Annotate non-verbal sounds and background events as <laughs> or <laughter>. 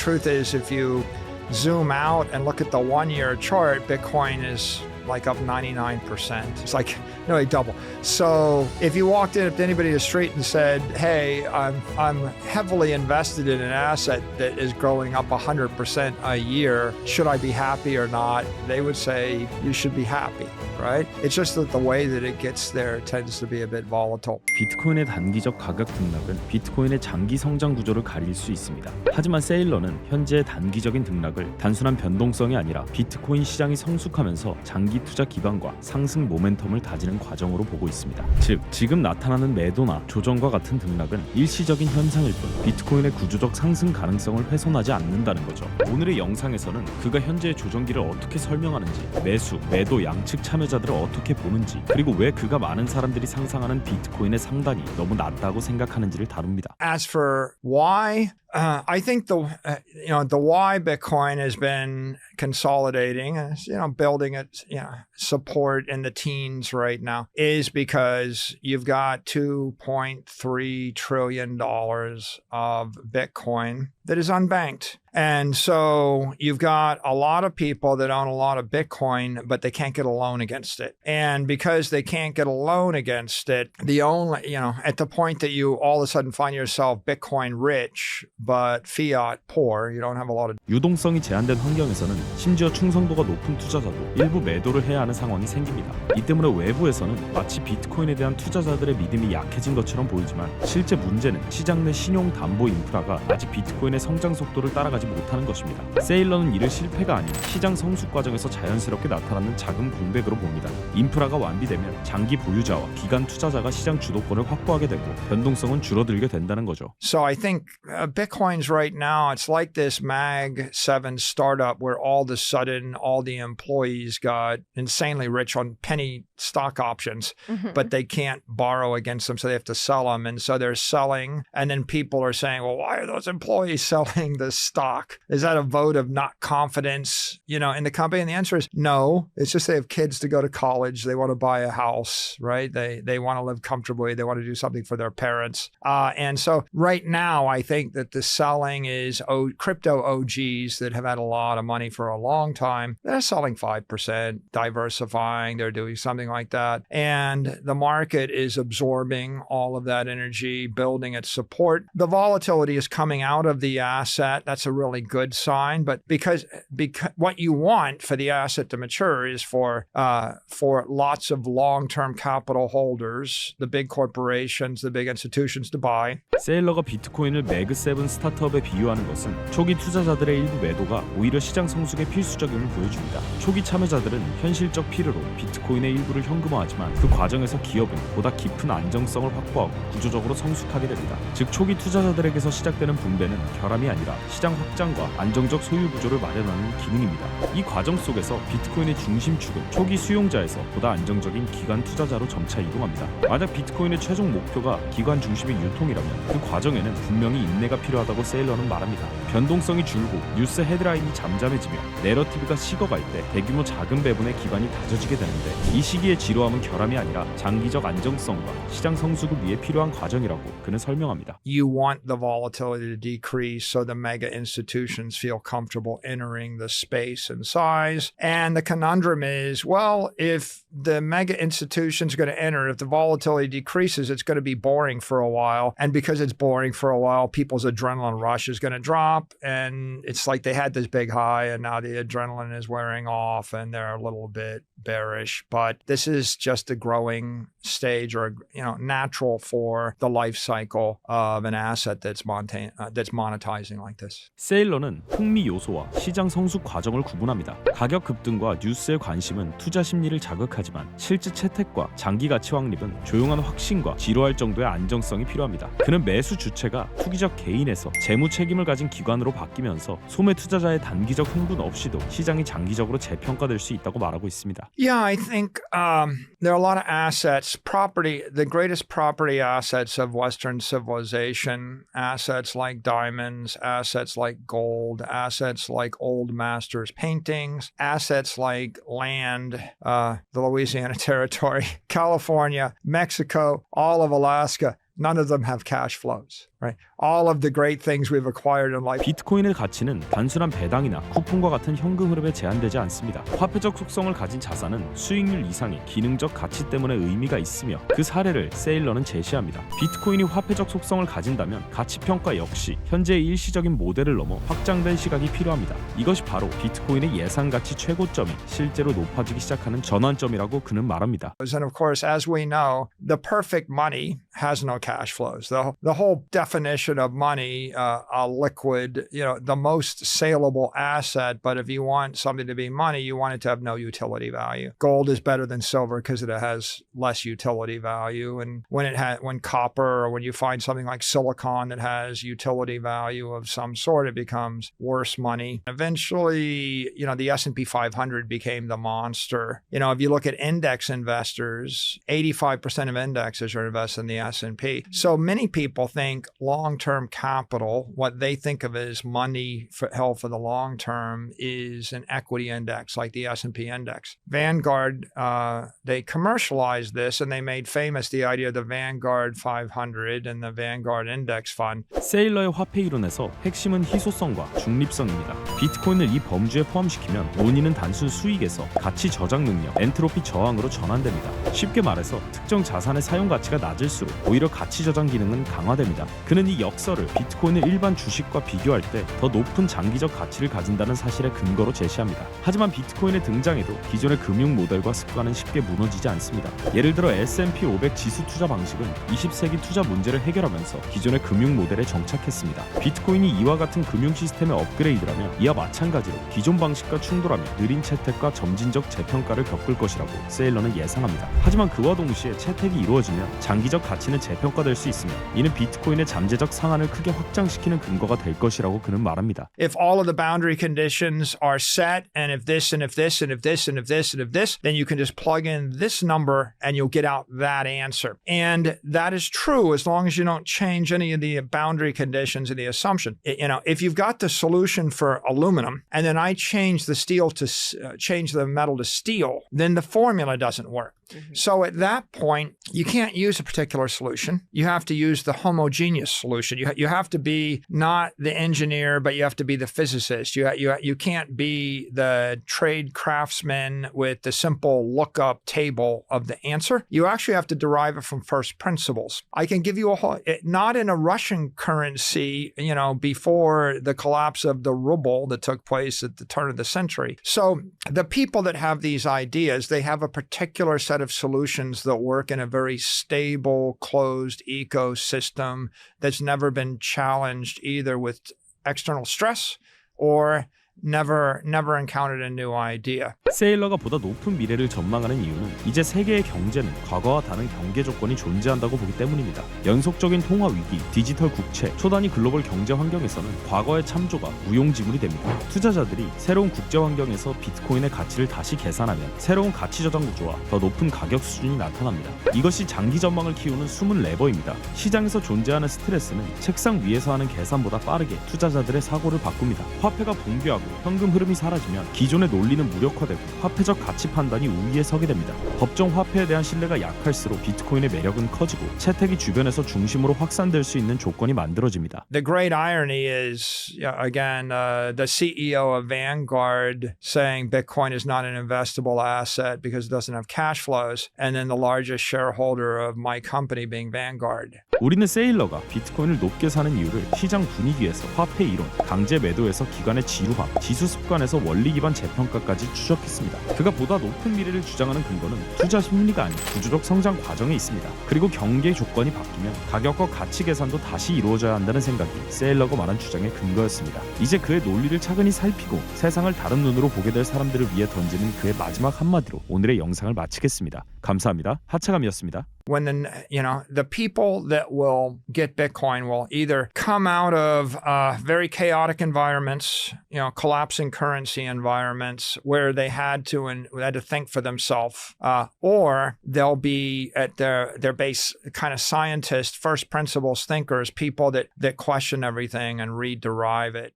truth is, if you zoom out and look at the one year chart, Bitcoin is like up 99%. It's like <laughs> nearly double. So if you walked in to anybody in the street and said, Hey, I'm, I'm heavily invested in an asset that is growing up 100% a year, should I be happy or not? They would say, You should be happy, right? It's just that the way that it gets there tends to be a bit volatile. 비트코인의 단기적 가격 등락은 비트코인의 장기 성장 구조를 가릴 수 있습니다. 하지만 세일러는 현재의 단기적인 등락을 단순한 변동성이 아니라 비트코인 시장이 성숙하면서 장기 투자 기반과 상승 모멘텀을 다지는 과정으로 보고 있습니다. 즉, 지금 나타나는 매도나 조정과 같은 등락은 일시적인 현상일 뿐 비트코인의 구조적 상승 가능성을 훼손하지 않는다는 거죠. 오늘의 영상에서는 그가 현재의 조정기를 어떻게 설명하는지, 매수, 매도 양측 참여 자들을 어떻게 보는지, 그리고 왜 그가 많은 사람들이 상상하는 비트코인의 상단이 너무 낮다고 생각하는지를 다룹니다. As for why, uh, I think the uh, you know the why Bitcoin has been consolidating, uh, you know, building its you know support in the teens right now is because you've got two point three trillion dollars of Bitcoin that is unbanked. And so you've got a lot of people that own a lot of Bitcoin, but they can't get a loan against it. And because they can't get a loan against it, the only, you know, at the point that you all of a sudden find yourself Bitcoin rich, but fiat poor, you don't have a lot of 유동성이 제한된 환경에서는 심지어 충성도가 높은 투자자도 일부 매도를 해야 하는 상황이 생깁니다. 이 때문에 외부에서는 마치 비트코인에 대한 투자자들의 믿음이 약해진 것처럼 보이지만 실제 문제는 시장 내 신용 담보 인프라가 아직 비트코인의 성장 속도를 따라가지 못하는 것입니다. 세일러는 이를 실패가 아닌 시장 성숙 과정에서 자연스럽게 나타나는 작은 공백으로 봅니다. 인프라가 완비되면 장기 보유자와 기간 투자자가 시장 주도권을 확보하게 되고 변동성은 줄어들게 된다는 거죠. So I think uh, Bitcoin's right now, it's like this Mag 7 startup where all of a sudden all the employees got insanely rich on penny stock options, but they can't borrow against them. So they have to sell them. And so they're selling. And then people are saying, well, why are those employees <laughs> selling this stock? Is that a vote of not confidence, you know, in the company? And the answer is no. It's just they have kids to go to college. They want to buy a house, right? They, they want to live comfortably. They want to do something for their parents. Uh, and so right now, I think that the selling is o- crypto OGs that have had a lot of money for a long time. They're selling 5%, diversifying. They're doing something like that. And the market is absorbing all of that energy, building its support. The volatility is coming out of the asset. That's a really good sign. But because, because what you want for the asset to mature is for, uh, for lots of long-term capital holders, the big corporations, the big institutions to buy. 세일러가 비트코인을 매그7 스타트업에 비유하는 것은 초기 투자자들의 일부 매도가 오히려 시장 성숙의 필수적임을 보여줍니다. 초기 참여자들은 현실적 필요로 비트코인의 일부를 현금화하지만 그 과정에서 기업은 보다 깊은 안정성을 확보하고 구조적으로 성숙하게 됩니다. 즉 초기 투자자들에게서 시작되는 분배는 결함이 아니라 시장 확장과 안정적 소유 구조를 마련하는 기능입니다. 이 과정 속에서 비트코인의 중심축은 초기 수용자에서 보다 안정적인 기관 투자자로 점차 이동합니다. 만약 비트코인의 최종 목표가 기관 중심의 유통이라면 그 과정에는 분명히 인내가 필요하다고 세일러는 말합니다. 변동성이 줄고 뉴스 헤드라인이 잠잠해지며 내러티브가 식어갈 때 대규모 자금 배분의 기반이 다져지게 되는데 이 시기 의 지루함은 결함이 아니라 장기적 안정성과 시장 성수를 위해 필요한 과정이라고 그는 설명합니다. you want the volatility to decrease so the mega institutions feel comfortable entering the space and size. And the conundrum is well, if the mega institutions are going to enter, if the volatility decreases, it's going to be boring for a while. And because it's boring for a while, people's adrenaline rush is going to drop. And it's like they had this big high and now the adrenaline is wearing off and they're a little bit bearish. But this is just a growing stage or, you know, natural for the life cycle of an asset that's, monta- uh, that's monetizing like this. 세일러는 흥미 요소와 시장 성숙 과정을 구분합니다. 가격 급등과 뉴스의 관심은 투자 심리를 자극하지만 실제 채택과 장기 가치 확립은 조용한 확신과 지루할 정도의 안정성이 필요합니다. 그는 매수 주체가 투기적 개인에서 재무 책임을 가진 기관으로 바뀌면서 소매 투자자의 단기적 흥분 없이도 시장이 장기적으로 재평가될 수 있다고 말하고 있습니다. Yeah, I think um, there are a lot of assets, property, the greatest property assets of Western civilization, assets like diamonds, assets like gold, assets like old masters' paintings, assets like land, uh, the Louisiana <laughs> Territory, California, Mexico, all of Alaska. None of them have cash flows. Right? All of the great things we've acquired in life. 비트코인의 가치는 단순한 배당이나 쿠폰과 같은 현금 흐름에 제한되지 않습니다. 화폐적 속성을 가진 자산은 수익률 이상의 기능적 가치 때문에 의미가 있으며 그 사례를 세일러는 제시합니다. 비트코인이 화폐적 속성을 가진다면 가치 평가 역시 현재의 일시적인 모델을 넘어 확장된 시각이 필요합니다. 이것이 바로 비트코인의 예상 가치 최고점이 실제로 높아지기 시작하는 전환점이라고 그는 말합니다. And of course, as we know, the perfect money has no cash flows. The, the whole definition of money, uh, a liquid, you know, the most saleable asset. But if you want something to be money, you want it to have no utility value. Gold is better than silver because it has less utility value. And when it had, when copper or when you find something like silicon that has utility value of some sort, it becomes worse money. Eventually, you know, the S&P 500 became the monster. You know, if you look at index investors, 85% of indexes are invested in the S&P. So many people think long-term capital, what they think of as money for, held for the long term is an equity index like the S&P index. Vanguard, uh, they commercialized this and they made famous the idea of the Vanguard 500 and the Vanguard Index Fund. 세일러의 화폐 이론에서 핵심은 희소성과 중립성입니다. 비트코인을 이 범주에 포함시키면 원인은 단순 수익에서 가치 저장 능력, 엔트로피 저항으로 전환됩니다. 쉽게 말해서 특정 자산의 사용 가치가 낮을수록 오히려 가치 저장 기능은 강화됩니다. 그는 이 역설을 비트코인을 일반 주식과 비교할 때 더 높은 장기적 가치를 가진다는 사실의 근거로 제시합니다. 하지만 비트코인의 등장에도 기존의 금융 모델과 습관은 쉽게 무너지지 않습니다. 예를 들어 S&P 500 지수 투자 방식은 20세기 투자 문제를 해결하면서 기존의 금융 모델에 정착했습니다. 비트코인이 이와 같은 금융 시스템의 업그레이드라면 이와 마찬가지로 기존 방식과 충돌하며 느린 채택과 점진적 재평가를 겪을 것이라고 세일러는 예상합니다. 하지만 그와 동시에 채택이 이루어지면 장기적 가치는 재평가될 수 있으며 이는 비트코인의 잠재적 상한을 크게 확장시키는 근거가 될 것이라고 그는 말합니다. If all of the boundary conditions are set, and if this, and if this, and if this, and if this, and if this, then you can just plug in this number and you'll get out that answer. And that is true as long as you don't change any of the boundary conditions of the assumption. I- You know, if you've got the solution for aluminum and then I change the steel to s- uh, change the metal to steel, then the formula doesn't work. Mm-hmm. So at that point, you can't use a particular solution. You have to use the homogeneous solution. You, ha- you have to be not the engineer, but you have to be the physicist. You, ha- you, ha- you can't be the trade craftsman with the simple lookup table of the answer. You actually have to derive it from first principles. I can give you a whole, it, not in a Russian currency, you know, before the collapse of the ruble that took place at the turn of the century. So the people that have these ideas, they have a particular set of solutions that work in a very stable, closed ecosystem that's never been challenged either with external stress or never never encountered a new idea. 세일러가 보다 높은 미래를 전망하는 이유는 이제 세계의 경제는 과거와 다른 경계 조건이 존재한다고 보기 때문입니다. 연속적인 통화 위기, 디지털 국채, 초단위 글로벌 경제 환경에서는 과거의 참조가 무용지물이 됩니다. 투자자들이 새로운 국제 환경에서 비트코인의 가치를 다시 계산하면 새로운 가치 저장 구조와 더 높은 가격 수준이 나타납니다. 이것이 장기 전망을 키우는 숨은 레버입니다. 시장에서 존재하는 스트레스는 책상 위에서 하는 계산보다 빠르게 투자자들의 사고를 바꿉니다. 화폐가 붕괴하고 현금 흐름이 사라지면 기존의 논리는 무력화되고 화폐적 가치 판단이 우위에 서게 됩니다. 법정 화폐에 대한 신뢰가 약할수록 비트코인의 매력은 커지고 채택이 주변에서 중심으로 확산될 수 있는 조건이 만들어집니다. The great irony is, again, uh, the CEO of Vanguard saying Bitcoin is not an investable asset because it doesn't have cash flows, and then the largest shareholder of my company being Vanguard. 우리는 세일러가 비트코인을 높게 사는 이유를 시장 분위기에서 화폐 이론, 강제 매도에서 기관의 지루함, 지수 습관에서 원리 기반 재평가까지 추적했습니다. 그가 보다 높은 미래를 주장하는 근거는 투자 심리가 아닌 구조적 성장 과정에 있습니다. 그리고 경계 조건이 바뀌면 가격과 가치 계산도 다시 이루어져야 한다는 생각이 세일러가 말한 주장의 근거였습니다. 이제 그의 논리를 차근히 살피고 세상을 다른 눈으로 보게 될 사람들을 위해 던지는 그의 마지막 한마디로 오늘의 영상을 마치겠습니다. 감사합니다. 하차감이었습니다. When the you know the people that will get bitcoin will either come out of uh, very chaotic environments you know collapsing currency environments where they had to and had to think for themselves uh, or they'll be at their their base kind of scientists first principles thinkers people that that question everything and rederive it